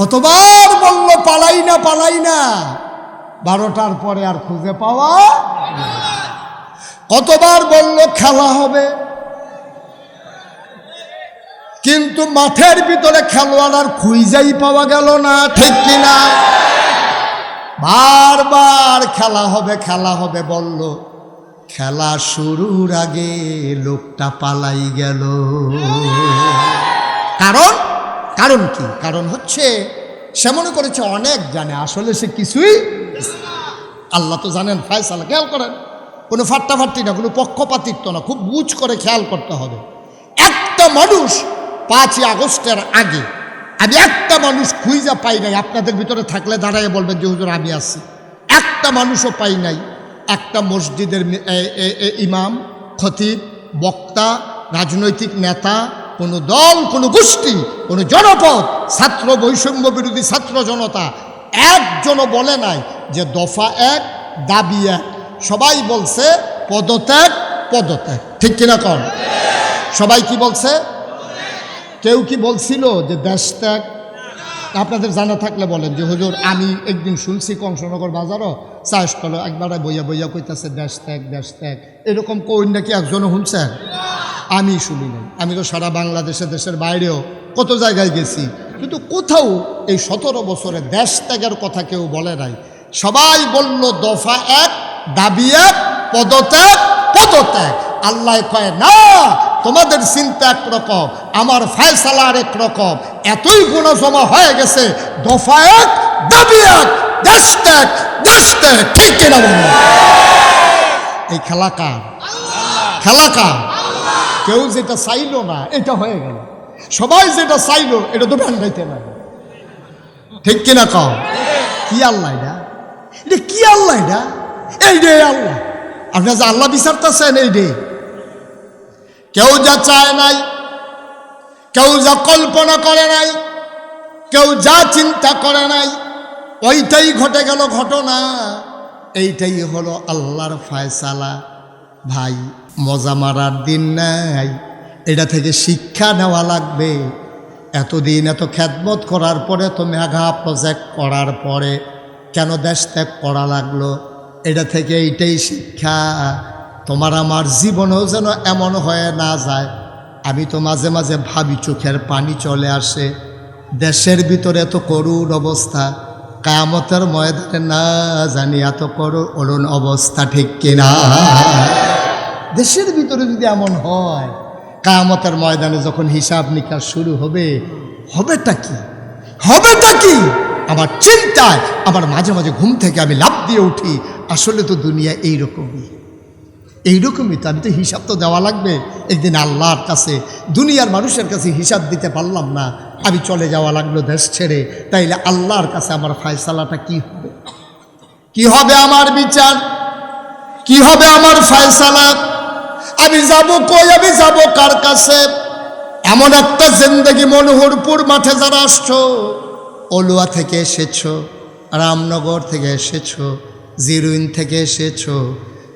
কতবার বলল, পালাই না পালাই না। বারোটার পরে আর খুঁজে পাওয়া কতবার বলল, খেলা হবে। কিন্তু মাঠের ভিতরে খেলোয়াড় আর খুঁজাই পাওয়া গেল না, ঠিক কিনা? বারবার খেলা হবে খেলা হবে বলল, খেলা শুরুর আগে লোকটা পালাই গেল। কারণ কারণ কি? কারণ হচ্ছে, সে মনে করেছে অনেক জানে, আসলে সে কিছুই আল্লাহ তো জানেন, ফায়সালা খেয়াল করেন। কোনো ফাট্টাফাট্টি না, কোনো পক্ষপাতিত্ব না, খুব বুঝ করে খেয়াল করতে হবে। একটা মানুষ পাঁচই আগস্টের আগে, আমি একটা মানুষ খুঁজা পাই নাই, আপনাদের ভিতরে থাকলে দাঁড়ায় বলবেন যে, হুজুর, আমি আছি। একটা মানুষও পাই নাই। একটা মসজিদের ইমাম, খতিব, বক্তা, রাজনৈতিক নেতা কোনো দল, কোনো গোষ্ঠী, কোনো জনপদ, ছাত্র বৈষম্য বিরোধী ছাত্র জনতা একজনও বলে নাই যে দফা এক, দাবি এক। সবাই বলছে পদত্যাগ পদত্যাগ। ঠিক কিনা কর সবাই কি বলছে? কেউ কি বলছিল যে দেশ ত্যাগ? আপনাদের জানা থাকলে বলেন যে, হুজুর, আমি একদিন শুনছি কংসনগর বাজারও চাষ করল একবার বইয়া বইয়া কইতাছে, দেশ ত্যাগ দেশ ত্যাগ। এরকম কই নাকি একজনও শুনছেন? আমি শুনি নাই। আমি তো সারা বাংলাদেশে দেশের বাইরেও কত জায়গায় গেছি। কিন্তু কোথাও এই সতেরো বছরে দেশ ত্যাগের কথা কেউ বলে নাই। সবাই বলল, দফা এক, দাবি এক, পদত্যাগ পদত্যাগ। আল্লাহ কয়, না, তোমাদের চিন্তা একরকম, আমার ফায়সালা আর একরকম। এতই গুণ জমা হয়ে গেছে, দফা এক, দাবি এক, দেশ ত্যাগ দেশ ত্যাগ। ঠিক কিনা এই খেলা কার? খেলা কার? কেউ যেটা চাইলো না, এটা হয়ে গেল। সবাই যেটা চাইলো, এটা তো ভেন্ডাইতে না ঠিক কিনা কও? কি আল্লাহ এটা? এটা কি আল্লাহ এটা? এই রে আল্লাহ। আপনার যে আল্লাহ বিচারতেছেন এই রে। কেউ যা চায় নাই, কেউ যা কল্পনা করে নাই, কেউ যা চিন্তা করে নাই, ওইটাই ঘটে গেল ঘটনা। এইটাই হলো আল্লাহর ফায়সালা, ভাই। মজা মারার দিন নাই। এটা থেকে শিক্ষা নেওয়া লাগবে। এতদিন এত খ্যাতমত করার পরে তো মেঘা প্রজেক্ট করার পরে কেন দেশ ত্যাগ করা লাগল? এটা থেকে এইটাই শিক্ষা। তোমার আমার জীবনেও যেন এমন হয়ে না যায়। আমি তো মাঝে মাঝে ভাবি চোখের পানি চলে আসে। দেশের ভিতরে এত করুণ অবস্থা। কায়ামতের ময়দানে না জানি এত করুণ অবস্থা ঠিক কিনা। দেশের ভিতরে যদি এমন হয়, কায়ামতের ময়দানে যখন হিসাব নিকাশ শুরু হবে, হবেটা কি? হবেটা কি? আমার চিন্তায়, আমার মাঝে মাঝে ঘুম থেকে আমি লাভ দিয়ে উঠি, আসলে তো দুনিয়া এইরকমই। এইরকমই তো, আমি তো হিসাব তো দেওয়া লাগবে। একদিন আল্লাহর কাছে, দুনিয়ার মানুষের কাছে হিসাব দিতে পারলাম না, আমি চলে যাওয়া লাগল দেশ ছেড়ে, তাইলে আল্লাহর কাছে আমার ফায়সালাটা কি হবে? কি হবে আমার বিচার? কি হবে আমার ফায়সালা? আমি যাব কই? আমি যাব কার কাছে? এমন একটা জিন্দগি মনোহরপুর মাঠে যারা আসছো অলুয়া থেকে এসেছ, রামনগর থেকে এসেছ, জিরুইন থেকে এসেছ,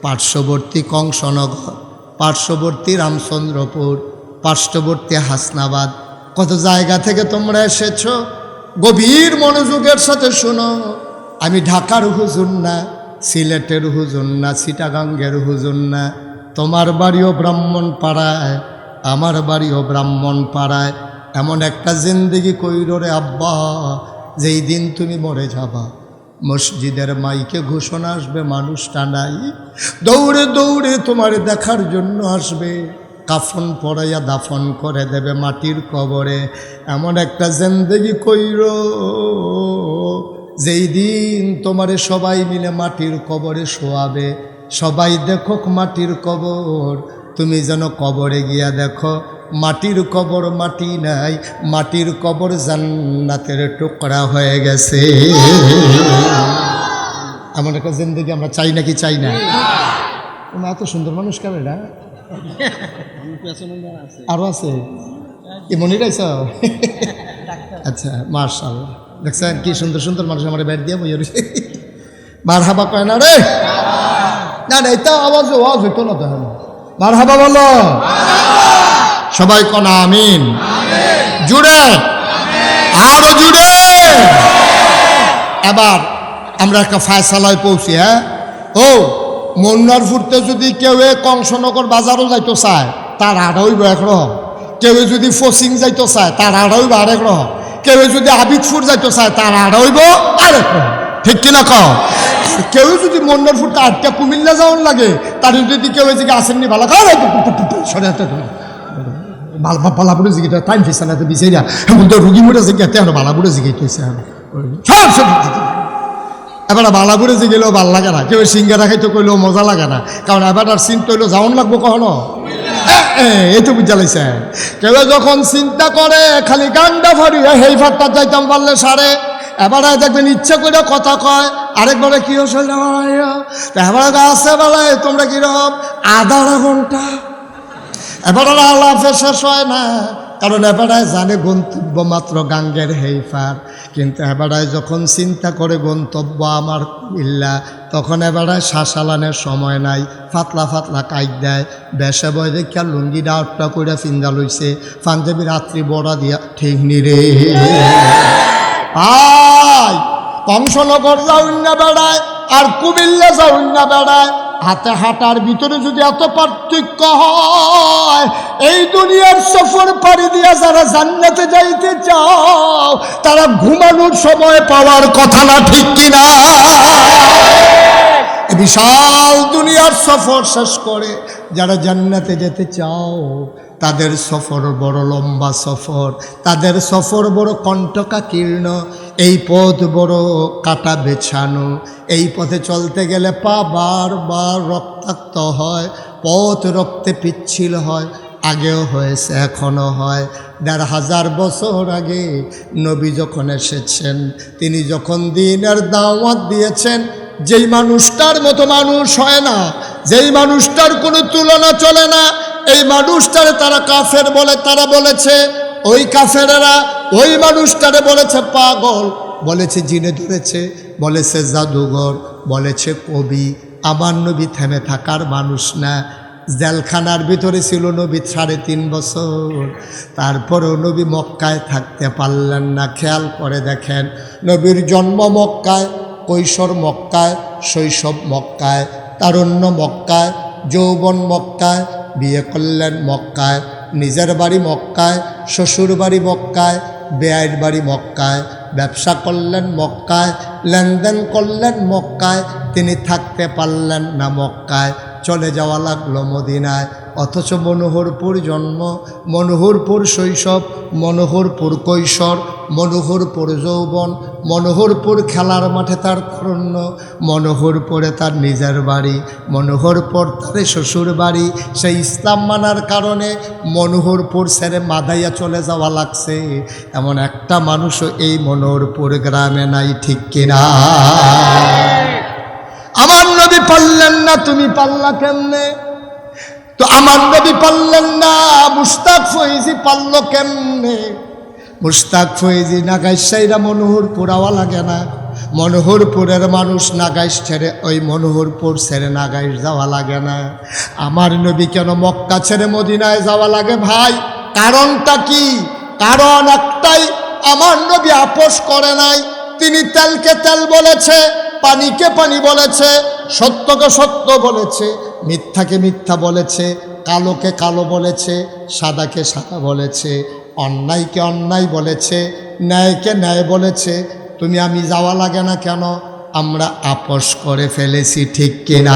পার্শ্ববর্তী কংসনগর, পার্শ্ববর্তী রামচন্দ্রপুর, পার্শ্ববর্তী হাসনাবাদ, কত জায়গা থেকে তোমরা এসেছ? গভীর মনোযোগের সাথে শোনো। আমি ঢাকার হুজুর না, সিলেটের হুজুর না সিটাগাঙ্গের হুজুর না তোমার বাড়িও ব্রাহ্মণ পাড়ায়, আমার বাড়িও ব্রাহ্মণ পাড়ায়। এমন একটা জিন্দিগি কইর রে আব্বা, যেই দিন তুমি মরে যাবা। মসজিদের মাইকে ঘোষণা আসবে মানুষটা নাই দৌড়ে দৌড়ে তোমার দেখার জন্য আসবে। কাফন পরাইয়া দাফন করে দেবে মাটির কবরে। এমন একটা জিন্দেগি কইর, যেই দিন তোমারে সবাই মিলে মাটির কবরে শোয়াবে। সবাই দেখো মাটির কবর। তুমি যেন কবরে গিয়া দেখো, মাটির কবর মাটি নাই, মাটির কবর জান্নাতের টুকরা হয়ে গেছে। এমন একটা জিন্দগি আমরা চাই নাকি চাই না? তোমরা এত সুন্দর মানুষ কেন এটা? আরও আছে? কি মনে রাইছ আচ্ছা মার্শাল দেখছেন কি সুন্দর সুন্দর মানুষ আমার ব্যাট দিয়ে মার হাবা কয় না রে? না এটা আওয়াজ আওয়াজ হইতো না তো মার হাবা বলো। সবাই কনা, আমিন। জুড়ে। আরও জুড়ে। এবার আমরা একটা ফায়সালায় পৌঁছি হ্যাঁ? ও মন্নার ফুরতে যদি কেউ কংসনগর বাজারও যাইতো চায়, তার আড়াইব একরকম কেউ যদি ফসিং যাইতো চায়, তার আড়াইব আরেক রকম কেউ যদি আবিদপুর যাইতো চায়, তার আড়াইব আরেক রকম ঠিক কিনা কও? কেউ যদি মন্নার ফুরতে আটটা কুমিল্লা যাওয়ার লাগে, তার যদি কেউ এদিকে আসেননি ভালো। বাল বালাপুরে জিগিটা টাইম ফেসা না তো বিচাইরা এমন তো রুগী মরে জিগে তেমন বালাপুরে জিগাই তৈছে সব সব এবার বালাপুরে জিগেলেও ভালো লাগে না। কেউ সিঙ্গারা খাইতে কইলেও মজা লাগে না। কারণ এবার আর চিন্তা হইলেও যাওন লাগবো কখনো এই বুঝা লাইছে কেউ যখন চিন্তা করে খালি গান্ডা ফাড়ি হেই ফাটটা যাইতাম পারলে সারে এবারে দেখবেন ইচ্ছা করে কথা কয়। আরেকবারে কি হচ্ছে এবারে আছে বেলায় তোমরা কীরকম আধা ঘণ্টা। এবার আলাপে শেষ হয় না। কারণ এবারায় জানে গন্তব্য মাত্র গাঙ্গের হেইফার। কিন্তু এবারায় যখন চিন্তা করে গন্তব্য আমার কুমিল্লা, তখন এবারায় শ্বাসালানের সময় নাই। ফাতলা ফাতলা কাইক দেয়। বেসে বয় দেখিয়া লুঙ্গি ডাউটটা করে ফিন্দা লইছে। পাঞ্জাবি রাত্রি বড়া দিয়া ঠিক নিরে আয়! কংসনগর যাউন না বেড়ায়, আর কুমিল্লা যাউন না বেড়ায়। হাতে হাঁটার ভিতরে যদি এত পার্থক্য হয়, এই দুনিয়ার সফর পাড়ি দিয়া যারা জান্নাতে যাইতে চাও, তারা ঘুমানোর সময় পাওয়ার কথা না, ঠিক কিনা? বিশাল দুনিয়ার সফর শেষ করে যারা জান্নাতে যেতে চাও, তাদের সফর বড় লম্বা সফর, তাদের সফর বড় কণ্টকাকীর্ণ। এই পথ বড় কাটা বেছানো। এই পথে চলতে গেলে পা বারবার রক্তাক্ত হয়, পথ রক্তে পিচ্ছিল হয়, আগেও হয়েছে, এখনও হয়। দেড় হাজার বছর আগে নবী যখন এসেছেন, তিনি যখন দিনের দাওয়াত দিয়েছেন, যেই মানুষটার মতো মানুষ হয় না, যেই মানুষটার কোনো তুলনা চলে না, এই মানুষটারে তারা কাফের বলে, তারা বলেছে, ওই কাফেরেরা ওই মানুষটারে বলেছে পাগল, বলেছে জিনে ধরেছে, বলেছে জাদুঘর, বলেছে কবি। আমার নবী থেমে থাকার মানুষ না। জেলখানার ভিতরে ছিল নবী সাড়ে তিন বছর। তারপরেও নবী মক্কায় থাকতে পারলেন না। খেয়াল করে দেখেন, নবীর জন্ম মক্কায়, কৈশোর মক্কায়, শৈশব মক্কায়, তারুণ্য মক্কায়, যৌবন মক্কায়, বিয়ে করলেন মক্কায়, নিজের বাড়ি মক্কায় শ্বশুর বাড়ি মক্কায় বেআইর বাড়ি মক্কায়, ব্যবসা করলেন মক্কায়, লেনদেন করলেন মক্কায়, তিনি থাকতে পারলেন না মক্কায়, চলে যাওয়া লাগল মদিনায়। অথচ মনোহরপুর জন্ম, মনোহরপুর শৈশব, মনোহরপুর কৈশোর, মনোহরপুর যৌবন, মনোহরপুর খেলার মাঠে তার তরুণ্য মনোহরপুরে তার নিজের বাড়ি, মনোহরপুর তার শ্বশুর বাড়ি। সেই ইসলাম মানার কারণে মনোহরপুর ছেড়ে মাদাইয়া চলে যাওয়া লাগছে। এমন একটা মানুষও এই মনোহরপুর গ্রামে নাই, ঠিক কিনা আমার নবী পারলেন না, তুমি পারলা কেমনে? তো আমার নবী পারলেন না মুস্তাক ফৈজি পারল কেমনে? মুস্তাক ফৈজি নাগাইশাইরা মনোহর পোড়াওয়া লাগে না মনোহরপুরের মানুষ নাগাইশ ছেড়ে ওই মনোহরপুর ছেড়ে নাগাইশ যাওয়া লাগে না। আমার নবী কেন মক্কা ছেড়ে মদিনায় যাওয়া লাগে ভাই? কারণটা কি? কারণ একটাই, আমার নবী আপোষ করে নাই। তিনি তেলকে তেল বলেছে পানিকে পানি বলেছে? সত্যকে সত্য বলেছে, মিথ্যাকে মিথ্যা বলেছে, কালোকে কালো বলেছে, সাদাকে সাদা বলেছে, অন্যায়কে অন্যায় বলেছে, ন্যায়কে ন্যায় বলেছে। তুমি আমি যাওয়া লাগে না কেন? আমরা আপোষ করে ফেলেছি, ঠিক কিনা?